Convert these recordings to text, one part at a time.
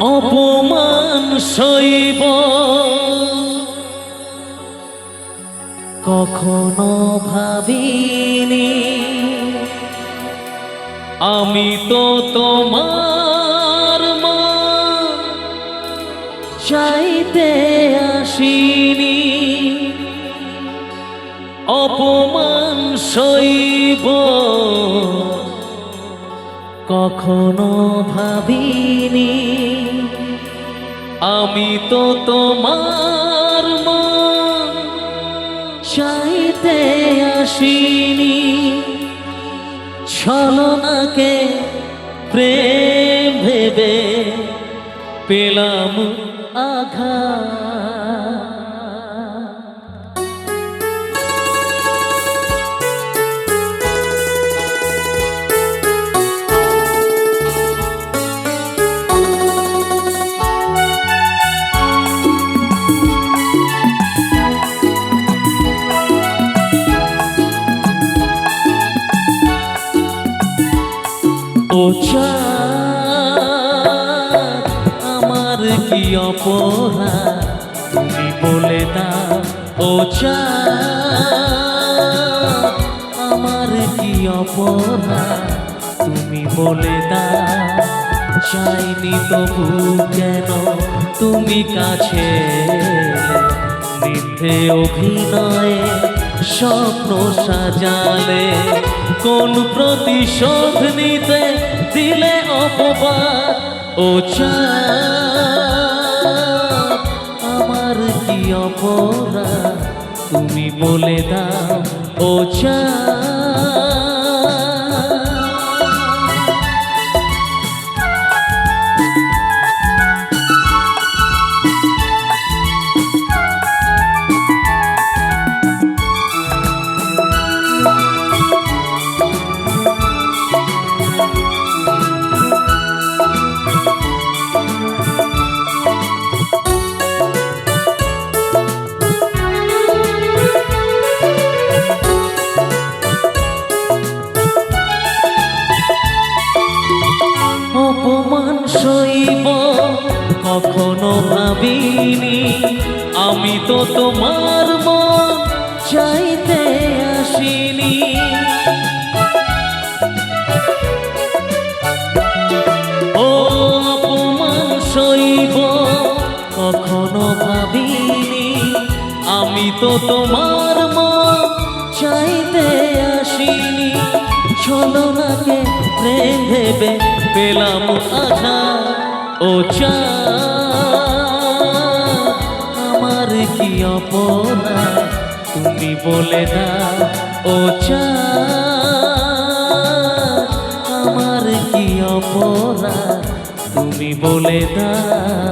অপমান সইব। কখনো ভাবিনি। আমি তো তোমার মা চাইতে আসিনি। অপমান সইব। কখনো ভাবিনি। আমি তো তোমার মা চাইতে আসিনি। ছলনাকে প্রেম ভেবে পেলাম আঘাত। আমার কি অপরাধ তুমি বলে দাও, ও আমার কি অপরাধ তুমি বলে দাও, চাইনি তবু কেন তুমি কাছে? মিথ্যে অভিনয়ে স্বপ্ন সাজালে, কোন প্রতিশোধ নিতে দিলে অপবাদ ও আমার কি অপরা তুমি বলে দাও, ও চাঁদ। কখনো ভাবিনি। আমি তো তোমার মন চাইতে আসিনি। ও অপমান সইব, কখনো ভাবিনি। আমি তো তোমার মন চাইতে আসিনি। ছলনাকে ভেবে পেলাম আঘাত ও চা আমার কি অপনা তুমি বলে না ও চা আমার কি অপনা তুমি বলে দাও।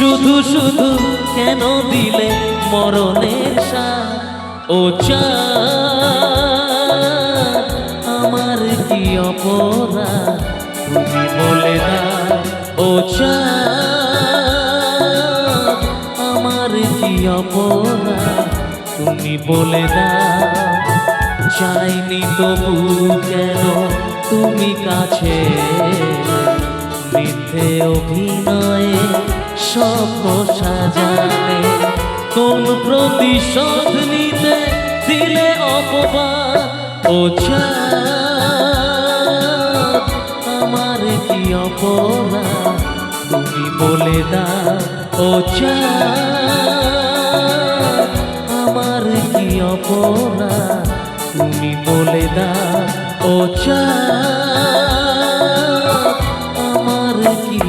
শুধু শুধু কেন দিলে মরণের সাথ ও চাঁদ, আমার কি অপরাধ? তুমি বলে না ও চাঁদ, আমার কি অপরাধ? তুমি বলে না চাইনি তবু কেন তুমি কাছে? মিথ্যে অভিনয়ে স্বপ্ন সাজালে। কোন প্রতিশোধ নিতে দিলে অপবাদ বোঝা আমার কি অপরাধ? তুমি বলে দাও ওচা আমার কি অপরাধ? তুমি বলে দাও ওচা আমার কি